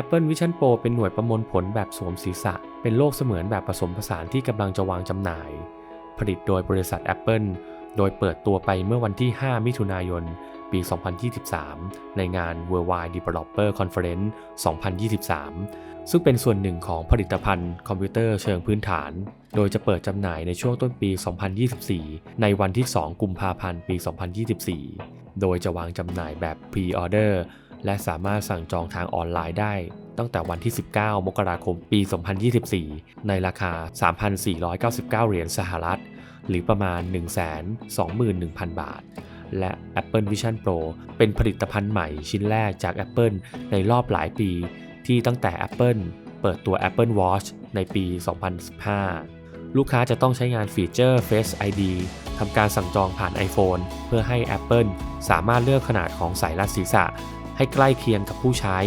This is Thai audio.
Apple Vision Pro เป็นหน่วยประมวลผลแบบสวมศีรษะ เป็นโลกเสมือนแบบผสมผสานที่กำลังจะวางจำหน่าย ผลิตโดยบริษัท Apple โดยเปิดตัวไปเมื่อวันที่ 5 มิถุนายน ปี 2023 ในงาน Worldwide Developer Conference 2023 ซึ่งเป็นส่วนหนึ่งของผลิตภัณฑ์คอมพิวเตอร์เชิงพื้นฐาน โดยจะเปิดจำหน่ายในช่วงต้นปี 2024 ในวันที่ 2 กุมภาพันธ์ ปี 2024 โดยจะวางจำหน่ายแบบ Pre-order และสามารถสั่งจองทางออนไลน์ได้ ตั้งแต่วันที่ 19 มกราคม ปี 2024 ในราคา 3,499 เหรียญสหรัฐ หรือประมาณ 121,000 บาท และ Apple Vision Pro เป็นผลิตภัณฑ์ใหม่ชิ้นแรกจาก Apple ในรอบหลายปี ที่ตั้งแต่ Apple เปิดตัว Apple Watch ในปี 2015ลูกค้าจะต้องใช้งานฟีเจอร์ Face ID ทำการสั่งจองผ่าน iPhone เพื่อให้ Apple สามารถเลือกขนาดของสายรัดศีรษะ ให้ใกล้เคียงกับผู้ใช้